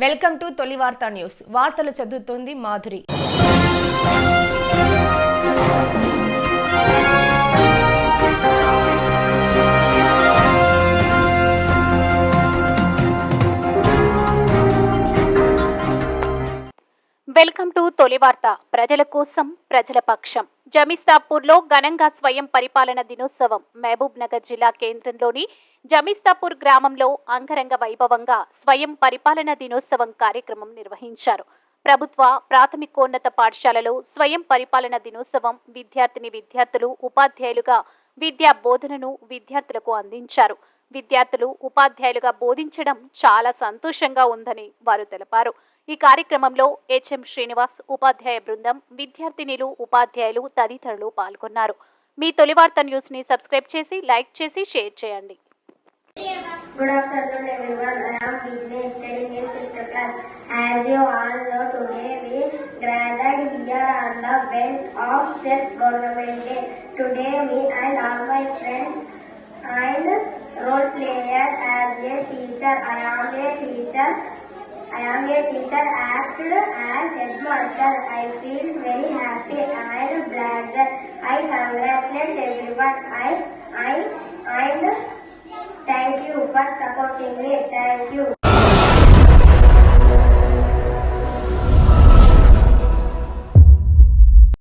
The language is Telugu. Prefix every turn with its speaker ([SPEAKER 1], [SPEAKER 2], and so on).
[SPEAKER 1] వెల్కమ్ టు తొలి వార్తా న్యూస్. వార్తలు చదువుతోంది మాధురి.
[SPEAKER 2] వెల్కమ్ టు తొలి వార్త. ప్రజల కోసం ప్రజల పక్షం. జమీస్తాపూర్లో ఘనంగా స్వయం పరిపాలన దినోత్సవం. మహబూబ్ నగర్ జిల్లా కేంద్రంలోని జమీస్తాపూర్ గ్రామంలో అంగరంగ వైభవంగా స్వయం పరిపాలన దినోత్సవం కార్యక్రమం నిర్వహించారు. ప్రభుత్వ ప్రాథమికోన్నత పాఠశాలలో స్వయం పరిపాలన దినోత్సవం విద్యార్థిని విద్యార్థులు ఉపాధ్యాయులుగా విద్యా బోధనను విద్యార్థులకు అందించారు. విద్యార్థులు ఉపాధ్యాయులుగా బోధించడం చాలా సంతోషంగా ఉందని వారు తెలిపారు. ఈ కార్యక్రమంలో హెచ్ఎం శ్రీనివాస్ ఉపాధ్యాయ బృందం విద్యార్థినిలు ఉపాధ్యాయులు తదితరులు పాల్గొన్నారు. మీ తొలి వార్త సబ్స్క్రైబ్ చేసి లైక్ చేసి షేర్ చేయండి.
[SPEAKER 3] Good afternoon everyone. I am Vignesh studying in fifth class. As you all know, today we gathered here on the bench of self-government day. Today me and all my friends and role player as a teacher. I am a teacher. I am a teacher act as headmaster. I feel very happy and glad. I congratulate everyone. I I and For supporting me. Thank you.